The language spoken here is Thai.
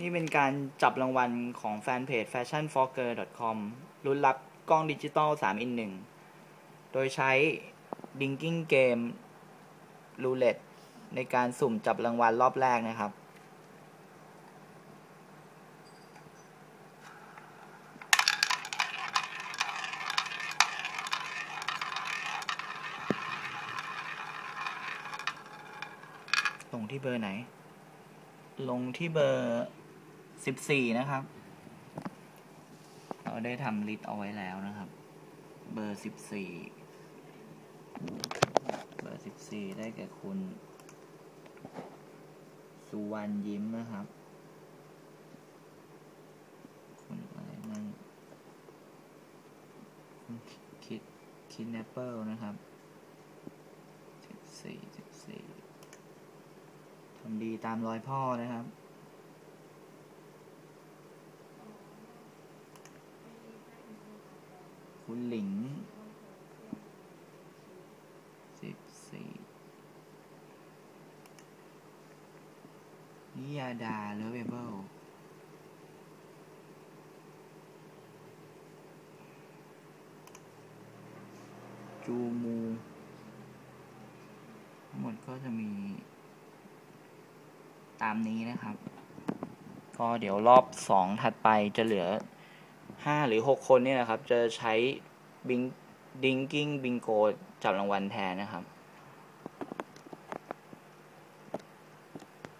นี่เป็นการจับรางวัลของแฟนเพจ fashionforger.com รุ่นรับกล้องดิจิตอล3 in 1 โดยใช้ Dinking Game Roulette ในการสุ่มจับรางวัลรอบแรกนะครับ ลงที่เบอร์ไหน ลงที่เบอร์ สิบสี่นะครับ เราได้ทำลิสต์เอาไว้แล้วนะครับ เบอร์สิบสี่เบอร์สิบสี่ได้แก่คุณ สุวรรณยิ้มนะครับ คุณอะไรนั่นคุณคิดคิดแนปเปิลนะครับสิบสี่สิบสี่ทำดีตามรอยพ่อนะครับ คุณหลิงสิบสี่นิยาดาเลเวเบิลจูมูทั้งหมดก็จะมี ตามนี้นะครับ ก็เดี๋ยวรอบสองถัดไปจะเหลือ ห้าหรือหกคนเนี่ยนะครับ จะใช้บิงดิงกิ้งบิงโกจับรางวัลแทนนะครับ